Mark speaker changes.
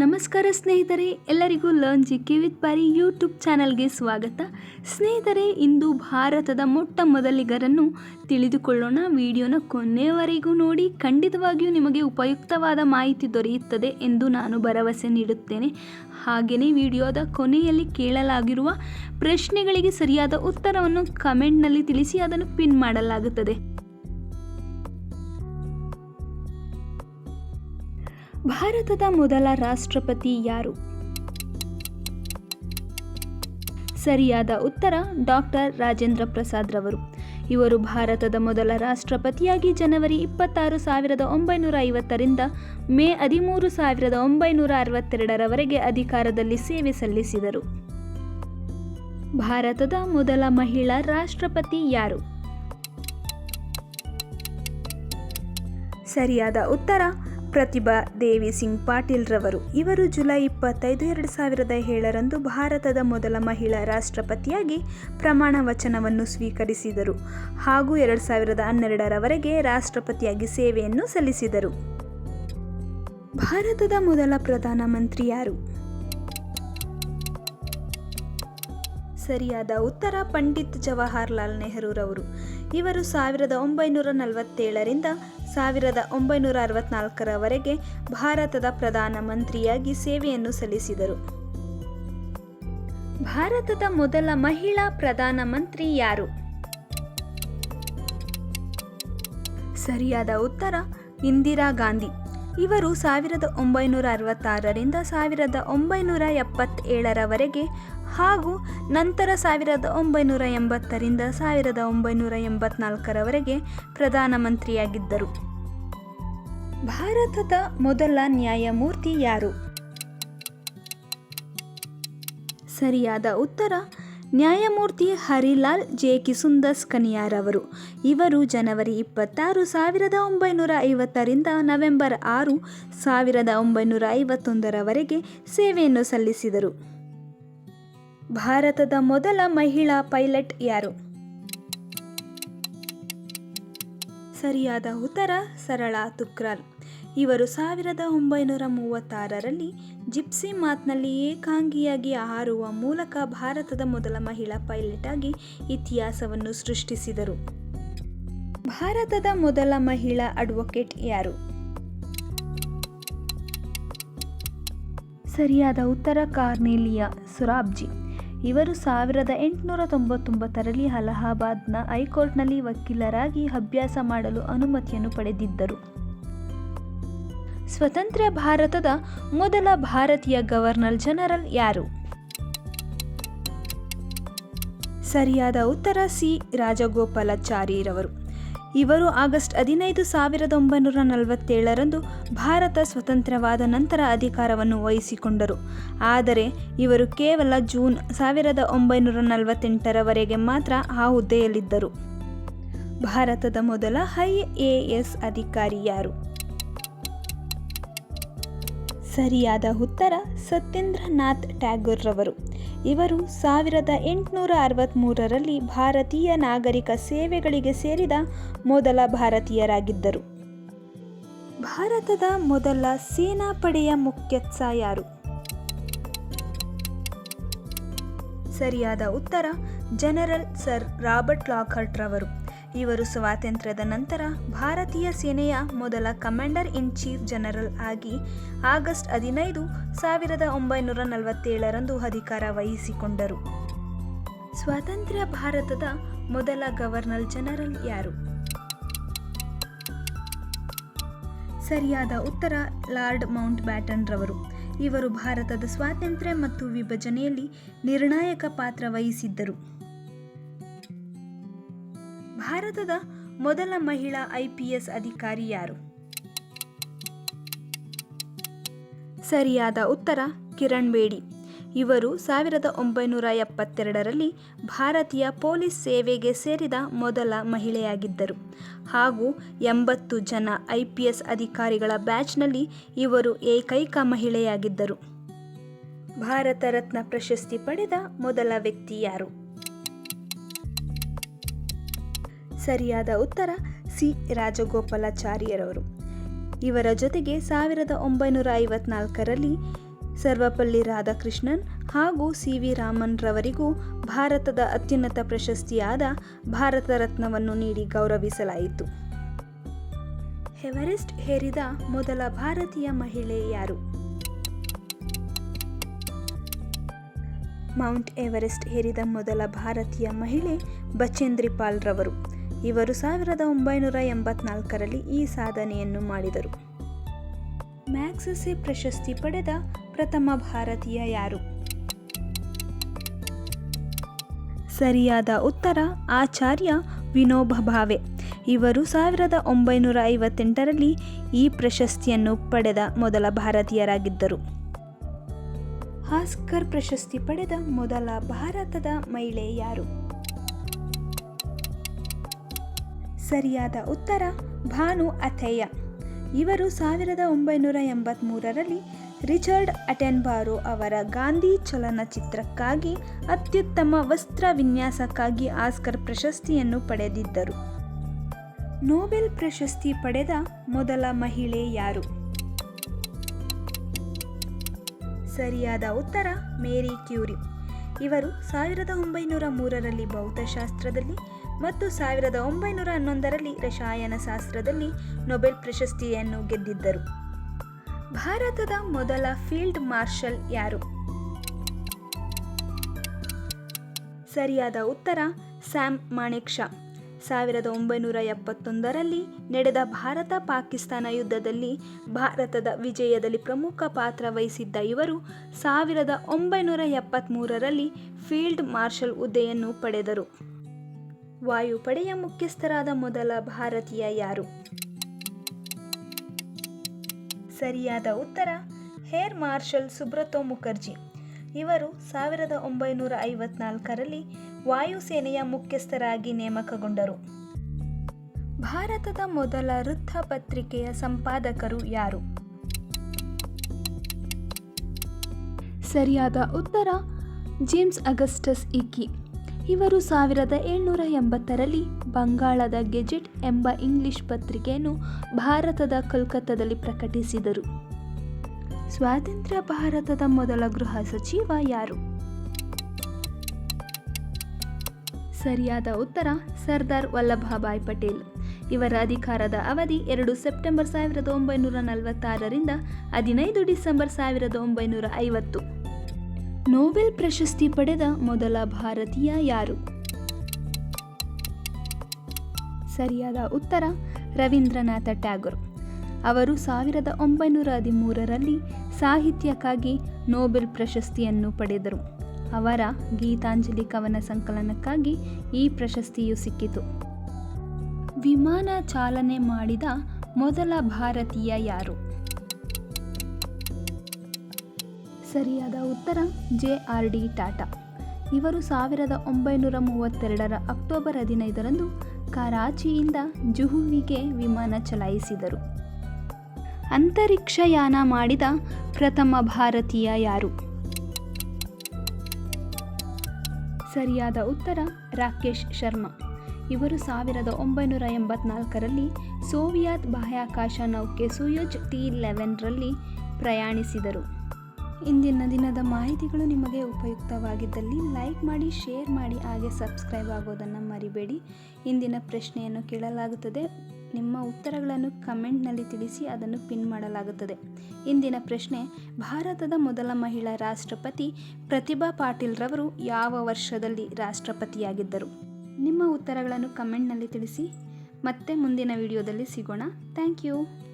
Speaker 1: ನಮಸ್ಕಾರ ಸ್ನೇಹಿತರೆ, ಎಲ್ಲರಿಗೂ ಲರ್ನ್ ಜಿ ಕೆ ವಿತ್ ಬಾರಿ ಯೂಟ್ಯೂಬ್ ಚಾನಲ್ಗೆ ಸ್ವಾಗತ. ಸ್ನೇಹಿತರೆ, ಇಂದು ಭಾರತದ ಮೊಟ್ಟ ಮೊದಲಿಗರನ್ನು ತಿಳಿದುಕೊಳ್ಳೋಣ. ವಿಡಿಯೋನ ಕೊನೆಯವರೆಗೂ ನೋಡಿ, ಖಂಡಿತವಾಗಿಯೂ ನಿಮಗೆ ಉಪಯುಕ್ತವಾದ ಮಾಹಿತಿ ದೊರೆಯುತ್ತದೆ ಎಂದು ನಾನು ಭರವಸೆ ನೀಡುತ್ತೇನೆ. ಹಾಗೆಯೇ ವಿಡಿಯೋದ ಕೊನೆಯಲ್ಲಿ ಕೇಳಲಾಗಿರುವ ಪ್ರಶ್ನೆಗಳಿಗೆ ಸರಿಯಾದ ಉತ್ತರವನ್ನು ಕಮೆಂಟ್ನಲ್ಲಿ ತಿಳಿಸಿ, ಅದನ್ನು ಪಿನ್ ಮಾಡಲಾಗುತ್ತದೆ. ಭಾರತದ ಮೊದಲ ರಾಷ್ಟ್ರಪತಿ ಯಾರು? ಸರಿಯಾದ ಉತ್ತರ ಡಾಕ್ಟರ್ ರಾಜೇಂದ್ರ ಪ್ರಸಾದ್ ರವರು. ಇವರು ಭಾರತದ ಮೊದಲ ರಾಷ್ಟ್ರಪತಿಯಾಗಿ ಜನವರಿ ಇಪ್ಪತ್ತಾರು ಸಾವಿರದ ಒಂಬೈನೂರ ಐವತ್ತರಿಂದ ಮೇ ಹದಿಮೂರು ಸಾವಿರದ ಒಂಬೈನೂರ ಅರವತ್ತೆರಡರವರೆಗೆ ಅಧಿಕಾರದಲ್ಲಿ ಸೇವೆ ಸಲ್ಲಿಸಿದರು. ಭಾರತದ ಮೊದಲ ಮಹಿಳಾ ರಾಷ್ಟ್ರಪತಿ ಯಾರು? ಸರಿಯಾದ ಉತ್ತರ ಪ್ರತಿಭಾ ದೇವಿ ಸಿಂಗ್ ಪಾಟೀಲ್ ರವರು ಇವರು ಜುಲೈ ಇಪ್ಪತ್ತೈದು, ಎರಡು ಸಾವಿರದ ಏಳರಂದು ಭಾರತದ ಮೊದಲ ಮಹಿಳಾ ರಾಷ್ಟ್ರಪತಿಯಾಗಿ ಪ್ರಮಾಣ ವಚನವನ್ನು ಸ್ವೀಕರಿಸಿದರು. ಹಾಗೂ ಎರಡು ಸಾವಿರದ ಹನ್ನೆರಡರವರೆಗೆ ರಾಷ್ಟ್ರಪತಿಯಾಗಿ ಸೇವೆಯನ್ನು ಸಲ್ಲಿಸಿದರು. ಭಾರತದ ಮೊದಲ ಪ್ರಧಾನಮಂತ್ರಿ ಯಾರು? ಸರಿಯಾದ ಉತ್ತರ ಪಂಡಿತ್ ಜವಾಹರ್ಲಾಲ್ ನೆಹರೂರವರು. ಇವರು ಸಾವಿರದ ಒಂಬೈನೂರ ನಲವತ್ತೇಳರಿಂದ ಸಾವಿರದ ಒಂಬೈನೂರ ಅರವತ್ನಾಲ್ಕರವರೆಗೆ ಭಾರತದ ಪ್ರಧಾನ ಮಂತ್ರಿಯಾಗಿ ಸೇವೆಯನ್ನು ಸಲ್ಲಿಸಿದರು. ಭಾರತದ ಮೊದಲ ಮಹಿಳಾ ಪ್ರಧಾನಮಂತ್ರಿ ಯಾರು? ಸರಿಯಾದ ಉತ್ತರ, ಇಂದಿರಾ ಗಾಂಧಿ. ಇವರು ಸಾವಿರದ ಒಂಬೈನೂರ ಅರವತ್ತಾರರಿಂದ ಸಾವಿರದ ಒಂಬೈನೂರ ಎಪ್ಪತ್ತೇಳರವರೆಗೆ ಹಾಗೂ ನಂತರ ಸಾವಿರದ ಒಂಬೈನೂರ ಎಂಬತ್ತರಿಂದ ಸಾವಿರದ ಒಂಬೈನೂರ ಎಂಬತ್ನಾಲ್ಕರವರೆಗೆ ಪ್ರಧಾನಮಂತ್ರಿಯಾಗಿದ್ದರು. ಭಾರತದ ಮೊದಲ ನ್ಯಾಯಮೂರ್ತಿ ಯಾರು? ಸರಿಯಾದ ಉತ್ತರ, ನ್ಯಾಯಮೂರ್ತಿ ಹರಿಲಾಲ್ ಜೆ. ಕಿಸುಂದಸ್ ಕನಿಯಾರವರು. ಇವರು ಜನವರಿ ಇಪ್ಪತ್ತಾರು, ಸಾವಿರದ ಒಂಬೈನೂರ ಐವತ್ತರಿಂದ ನವೆಂಬರ್ ಆರು, ಸಾವಿರದ ಒಂಬೈನೂರ ಐವತ್ತೊಂದರವರೆಗೆ ಸೇವೆಯನ್ನು ಸಲ್ಲಿಸಿದರು. ಭಾರತದ ಮೊದಲ ಮಹಿಳಾ ಪೈಲಟ್ ಯಾರು? ಸರಿಯಾದ ಉತ್ತರ, ಸರಳಾ ತುಕ್ರಾಲ್. ಇವರು ಸಾವಿರದ ಒಂಬೈನೂರ ಮೂವತ್ತಾರರಲ್ಲಿ ಜಿಪ್ಸಿ ಮಾತ್ನಲ್ಲಿ ಏಕಾಂಗಿಯಾಗಿ ಹಾರುವ ಮೂಲಕ ಭಾರತದ ಮೊದಲ ಮಹಿಳಾ ಪೈಲಟ್ ಆಗಿ ಇತಿಹಾಸವನ್ನು ಸೃಷ್ಟಿಸಿದರು. ಭಾರತದ ಮೊದಲ ಮಹಿಳಾ ಅಡ್ವೊಕೇಟ್ ಯಾರು? ಸರಿಯಾದ ಉತ್ತರ ಕಾರ್ನೆಲಿಯಾ ಸುರಾಬ್ಜಿ. ಇವರು ಸಾವಿರದ ಎಂಟುನೂರ ತೊಂಬತ್ತೊಂಬತ್ತರಲ್ಲಿ ಅಲಹಾಬಾದ್ನ ಹೈಕೋರ್ಟ್ನಲ್ಲಿ ವಕೀಲರಾಗಿ ಅಭ್ಯಾಸ ಮಾಡಲು ಅನುಮತಿಯನ್ನು ಪಡೆದಿದ್ದರು. ಸ್ವತಂತ್ರ ಭಾರತದ ಮೊದಲ ಭಾರತೀಯ ಗವರ್ನರ್ ಜನರಲ್ ಯಾರು? ಸರಿಯಾದ ಉತ್ತರ ಸಿ. ರಾಜಗೋಪಾಲಾಚಾರಿರವರು ಇವರು ಆಗಸ್ಟ್ ಹದಿನೈದು ಸಾವಿರದ ಒಂಬೈನೂರ ನಲವತ್ತೇಳರಂದು ಭಾರತ ಸ್ವತಂತ್ರವಾದ ನಂತರ ಅಧಿಕಾರವನ್ನು ವಹಿಸಿಕೊಂಡರು. ಆದರೆ ಇವರು ಕೇವಲ ಜೂನ್ ಸಾವಿರದ ಒಂಬೈನೂರ ನಲವತ್ತೆಂಟರವರೆಗೆ ಮಾತ್ರ ಆ ಹುದ್ದೆಯಲ್ಲಿದ್ದರು. ಭಾರತದ ಮೊದಲ ಹೈ ಎ ಎಸ್ ಅಧಿಕಾರಿ ಯಾರು? ಸರಿಯಾದ ಉತ್ತರ ಸತ್ಯೇಂದ್ರನಾಥ್ ಟ್ಯಾಗೋರ್ ರವರು. ಇವರು ಸಾವಿರದ ಎಂಟುನೂರ ಅರವತ್ತ್ಮೂರರಲ್ಲಿ ಭಾರತೀಯ ನಾಗರಿಕ ಸೇವೆಗಳಿಗೆ ಸೇರಿದ ಮೊದಲ ಭಾರತೀಯರಾಗಿದ್ದರು. ಭಾರತದ ಮೊದಲ ಸೇನಾಪಡೆಯ ಮುಖ್ಯಸ್ಥ ಯಾರು? ಸರಿಯಾದ ಉತ್ತರ ಜನರಲ್ ಸರ್ ರಾಬರ್ಟ್ ಲಾಕರ್ಟ್ ರವರು. ಇವರು ಸ್ವಾತಂತ್ರ್ಯದ ನಂತರ ಭಾರತೀಯ ಸೇನೆಯ ಮೊದಲ ಕಮಾಂಡರ್ ಇನ್ ಚೀಫ್ ಜನರಲ್ ಆಗಿ ಆಗಸ್ಟ್ ಹದಿನೈದು ಸಾವಿರದ ಒಂಬೈನೂರ ನಲವತ್ತೇಳರಂದು ಅಧಿಕಾರ ವಹಿಸಿಕೊಂಡರು. ಸ್ವಾತಂತ್ರ್ಯ ಭಾರತದ ಮೊದಲ ಗವರ್ನರ್ ಜನರಲ್ ಯಾರು? ಸರಿಯಾದ ಉತ್ತರ, ಲಾರ್ಡ್ ಮೌಂಟ್ ಬ್ಯಾಟನ್ ರವರು ಇವರು ಭಾರತದ ಸ್ವಾತಂತ್ರ್ಯ ಮತ್ತು ವಿಭಜನೆಯಲ್ಲಿ ನಿರ್ಣಾಯಕ ಪಾತ್ರ ವಹಿಸಿದ್ದರು. ಭಾರತದ ಮೊದಲ ಮಹಿಳಾ ಐಪಿಎಸ್ ಅಧಿಕಾರಿ ಯಾರು? ಸರಿಯಾದ ಉತ್ತರ, ಕಿರಣ್ ಬೇಡಿ. ಇವರು ಸಾವಿರದ ಒಂಬೈನೂರ ಎಪ್ಪತ್ತೆರಡರಲ್ಲಿ ಭಾರತೀಯ ಪೊಲೀಸ್ ಸೇವೆಗೆ ಸೇರಿದ ಮೊದಲ ಮಹಿಳೆಯಾಗಿದ್ದರು. ಹಾಗೂ ಎಂಬತ್ತು ಜನ ಐ ಪಿ ಎಸ್ ಅಧಿಕಾರಿಗಳ ಬ್ಯಾಚ್ನಲ್ಲಿ ಇವರು ಏಕೈಕ ಮಹಿಳೆಯಾಗಿದ್ದರು. ಭಾರತ ರತ್ನ ಪ್ರಶಸ್ತಿ ಪಡೆದ ಮೊದಲ ವ್ಯಕ್ತಿ ಯಾರು? ಸರಿಯಾದ ಉತ್ತರ ಸಿ. ರಾಜಗೋಪಾಲಾಚಾರ್ಯರವರು. ಇವರ ಜೊತೆಗೆ ಸಾವಿರದ ಒಂಬೈನೂರ ಐವತ್ನಾಲ್ಕರಲ್ಲಿ ಸರ್ವಪಲ್ಲಿ ರಾಧಾಕೃಷ್ಣನ್ ಹಾಗೂ ಸಿ. ವಿ. ರಾಮನ್ ರವರಿಗೂ ಭಾರತದ ಅತ್ಯುನ್ನತ ಪ್ರಶಸ್ತಿಯಾದ ಭಾರತ ರತ್ನವನ್ನು ನೀಡಿ ಗೌರವಿಸಲಾಯಿತು. ಎವರೆಸ್ಟ್ ಹೇರಿದ ಮೊದಲ ಭಾರತೀಯ ಮಹಿಳೆ ಯಾರು? ಮೌಂಟ್ ಎವರೆಸ್ಟ್ ಹೇರಿದ ಮೊದಲ ಭಾರತೀಯ ಮಹಿಳೆ ಬಚೇಂದ್ರಿಪಾಲ್ ರವರು ಇವರು ಸಾವಿರದ ಒಂಬೈನೂರ ಎಂಬತ್ನಾಲ್ಕರಲ್ಲಿ ಈ ಸಾಧನೆಯನ್ನು ಮಾಡಿದರು. ಮ್ಯಾಕ್ಸಸೆ ಪ್ರಶಸ್ತಿ ಪಡೆದ ಪ್ರಥಮ ಭಾರತೀಯ ಯಾರು? ಸರಿಯಾದ ಉತ್ತರ ಆಚಾರ್ಯ ವಿನೋಬ ಭಾವೆ. ಇವರು ಸಾವಿರದ ಒಂಬೈನೂರ ಐವತ್ತೆಂಟರಲ್ಲಿ ಈ ಪ್ರಶಸ್ತಿಯನ್ನು ಪಡೆದ ಮೊದಲ ಭಾರತೀಯರಾಗಿದ್ದರು. ಹಾಸ್ಕರ್ ಪ್ರಶಸ್ತಿ ಪಡೆದ ಮೊದಲ ಭಾರತದ ಮಹಿಳೆ ಯಾರು? ಸರಿಯಾದ ಉತ್ತರ? ಭಾನು ಅಥೇಯ. ಇವರು ಸಾವಿರದ ಒಂಬೈನೂರ ಎಂಬತ್ತ್ಮೂರರಲ್ಲಿ ರಿಚರ್ಡ್ ಅಟೆನ್ಬಾರೋ ಅವರ ಗಾಂಧಿ ಚಲನಚಿತ್ರಕ್ಕಾಗಿ ಅತ್ಯುತ್ತಮ ವಸ್ತ್ರ ವಿನ್ಯಾಸಕ್ಕಾಗಿ ಆಸ್ಕರ್ ಪ್ರಶಸ್ತಿಯನ್ನು ಪಡೆದಿದ್ದರು. ನೊಬೆಲ್ ಪ್ರಶಸ್ತಿ ಪಡೆದ ಮೊದಲ ಮಹಿಳೆ ಯಾರು? ಸರಿಯಾದ ಉತ್ತರ, ಮೇರಿ ಕ್ಯೂರಿ. ಇವರು ಸಾವಿರದ ಒಂಬೈನೂರ ಮೂರರಲ್ಲಿ ಭೌತಶಾಸ್ತ್ರದಲ್ಲಿ ಮತ್ತು ಸಾವಿರದ ಒಂಬೈನೂರ ಹನ್ನೊಂದರಲ್ಲಿ ರಸಾಯನಶಾಸ್ತ್ರದಲ್ಲಿ ನೊಬೆಲ್ ಪ್ರಶಸ್ತಿಯನ್ನು ಗೆದ್ದಿದ್ದರು. ಭಾರತದ ಮೊದಲ ಫೀಲ್ಡ್ ಮಾರ್ಷಲ್ ಯಾರು? ಸರಿಯಾದ ಉತ್ತರ, ಸ್ಯಾಮ್ ಮಾಣೆಕ್ ಶಾ. ಸಾವಿರದ ಒಂಬೈನೂರ ಎಪ್ಪತ್ತೊಂದರಲ್ಲಿ ನಡೆದ ಭಾರತ ಪಾಕಿಸ್ತಾನ ಯುದ್ಧದಲ್ಲಿ ಭಾರತದ ವಿಜಯದಲ್ಲಿ ಪ್ರಮುಖ ಪಾತ್ರ ವಹಿಸಿದ್ದ ಇವರು ಸಾವಿರದ ಒಂಬೈನೂರ ಎಪ್ಪತ್ತ್ಮೂರರಲ್ಲಿ ಫೀಲ್ಡ್ ಮಾರ್ಷಲ್ ಹುದ್ದೆಯನ್ನು ಪಡೆದರು. ವಾಯುಪಡೆಯ ಮುಖ್ಯಸ್ಥರಾದ ಮೊದಲ ಭಾರತೀಯ ಯಾರು? ಸರಿಯಾದ ಉತ್ತರ, ಹೇರ್ ಮಾರ್ಷಲ್ ಸುಬ್ರತೋ ಮುಖರ್ಜಿ. ಇವರು ಸಾವಿರದ ಒಂಬೈನೂರ ಐವತ್ನಾಲ್ಕರಲ್ಲಿ ವಾಯುಸೇನೆಯ ಮುಖ್ಯಸ್ಥರಾಗಿ ನೇಮಕಗೊಂಡರು. ಭಾರತದ ಮೊದಲ ವೃತ್ತಪತ್ರಿಕೆಯ ಸಂಪಾದಕರು ಯಾರು? ಸರಿಯಾದ ಉತ್ತರ, ಜೇಮ್ಸ್ ಅಗಸ್ಟಸ್ ಇಕ್ಕಿ ಇವರು ಸಾವಿರದ ಏಳ್ನೂರ ಎಂಬತ್ತರಲ್ಲಿ ಬಂಗಾಳದ ಗೆಜೆಟ್ ಎಂಬ ಇಂಗ್ಲಿಷ್ ಪತ್ರಿಕೆಯನ್ನು ಭಾರತದ ಕೋಲ್ಕತ್ತಾದಲ್ಲಿ ಪ್ರಕಟಿಸಿದರು. ಸ್ವಾತಂತ್ರ್ಯ ಭಾರತದ ಮೊದಲ ಗೃಹ ಸಚಿವ ಯಾರು? ಸರಿಯಾದ ಉತ್ತರ ಸರ್ದಾರ್ ವಲ್ಲಭಭಾಯ್ ಪಟೇಲ್. ಇವರ ಅಧಿಕಾರದ ಅವಧಿ ಎರಡು ಸೆಪ್ಟೆಂಬರ್ ಸಾವಿರದ ಒಂಬೈನೂರ ನಲವತ್ತಾರರಿಂದ ಹದಿನೈದು ಡಿಸೆಂಬರ್ ಸಾವಿರದ ಒಂಬೈನೂರ ಐವತ್ತು. ನೊಬೆಲ್ ಪ್ರಶಸ್ತಿ ಪಡೆದ ಮೊದಲ ಭಾರತೀಯ ಯಾರು? ಸರಿಯಾದ ಉತ್ತರ ರವೀಂದ್ರನಾಥ ಟ್ಯಾಗೋರ್. ಅವರು ಸಾವಿರದ ಒಂಬೈನೂರ ಹದಿಮೂರರಲ್ಲಿ ಸಾಹಿತ್ಯಕ್ಕಾಗಿ ನೊಬೆಲ್ ಪ್ರಶಸ್ತಿಯನ್ನು ಪಡೆದರು. ಅವರ ಗೀತಾಂಜಲಿ ಕವನ ಸಂಕಲನಕ್ಕಾಗಿ ಈ ಪ್ರಶಸ್ತಿಯು ಸಿಕ್ಕಿತು. ವಿಮಾನ ಚಾಲನೆ ಮಾಡಿದ ಮೊದಲ ಭಾರತೀಯ ಯಾರು? ಸರಿಯಾದ ಉತ್ತರ, ಜೆ ಆರ್ ಡಿ ಟಾಟಾ. ಇವರು ಸಾವಿರದ ಒಂಬೈನೂರ ಮೂವತ್ತೆರಡರ ಅಕ್ಟೋಬರ್ ಹದಿನೈದರಂದು ಕರಾಚಿಯಿಂದ ಜುಹುವಿಗೆ ವಿಮಾನ ಚಲಾಯಿಸಿದರು. ಅಂತರಿಕ್ಷಯಾನ ಮಾಡಿದ ಪ್ರಥಮ ಭಾರತೀಯ ಯಾರು? ಸರಿಯಾದ ಉತ್ತರ, ರಾಕೇಶ್ ಶರ್ಮಾ. ಇವರು ಸಾವಿರದ ಒಂಬೈನೂರ ಎಂಬತ್ನಾಲ್ಕರಲ್ಲಿ ಸೋವಿಯತ್ ಬಾಹ್ಯಾಕಾಶ ನೌಕೆ ಸುಯೋಜ್ ಟಿ ಲೆವೆನ್ರಲ್ಲಿ ಪ್ರಯಾಣಿಸಿದರು. ಇಂದಿನ ದಿನದ ಮಾಹಿತಿಗಳು ನಿಮಗೆ ಉಪಯುಕ್ತವಾಗಿದ್ದಲ್ಲಿ ಲೈಕ್ ಮಾಡಿ, ಶೇರ್ ಮಾಡಿ, ಹಾಗೆ ಸಬ್ಸ್ಕ್ರೈಬ್ ಆಗೋದನ್ನು ಮರಿಬೇಡಿ. ಇಂದಿನ ಪ್ರಶ್ನೆಯನ್ನು ಕೇಳಲಾಗುತ್ತದೆ. ನಿಮ್ಮ ಉತ್ತರಗಳನ್ನು ಕಮೆಂಟ್ನಲ್ಲಿ ತಿಳಿಸಿ ಅದನ್ನು ಪಿನ್ ಮಾಡಲಾಗುತ್ತದೆ. ಇಂದಿನ ಪ್ರಶ್ನೆ, ಭಾರತದ ಮೊದಲ ಮಹಿಳಾ ರಾಷ್ಟ್ರಪತಿ ಪ್ರತಿಭಾ ಪಾಟೀಲ್ರವರು ಯಾವ ವರ್ಷದಲ್ಲಿ ರಾಷ್ಟ್ರಪತಿಯಾಗಿದ್ದರು? ನಿಮ್ಮ ಉತ್ತರಗಳನ್ನು ಕಮೆಂಟ್ನಲ್ಲಿ ತಿಳಿಸಿ. ಮತ್ತೆ ಮುಂದಿನ ವಿಡಿಯೋದಲ್ಲಿ ಸಿಗೋಣ. Thank you.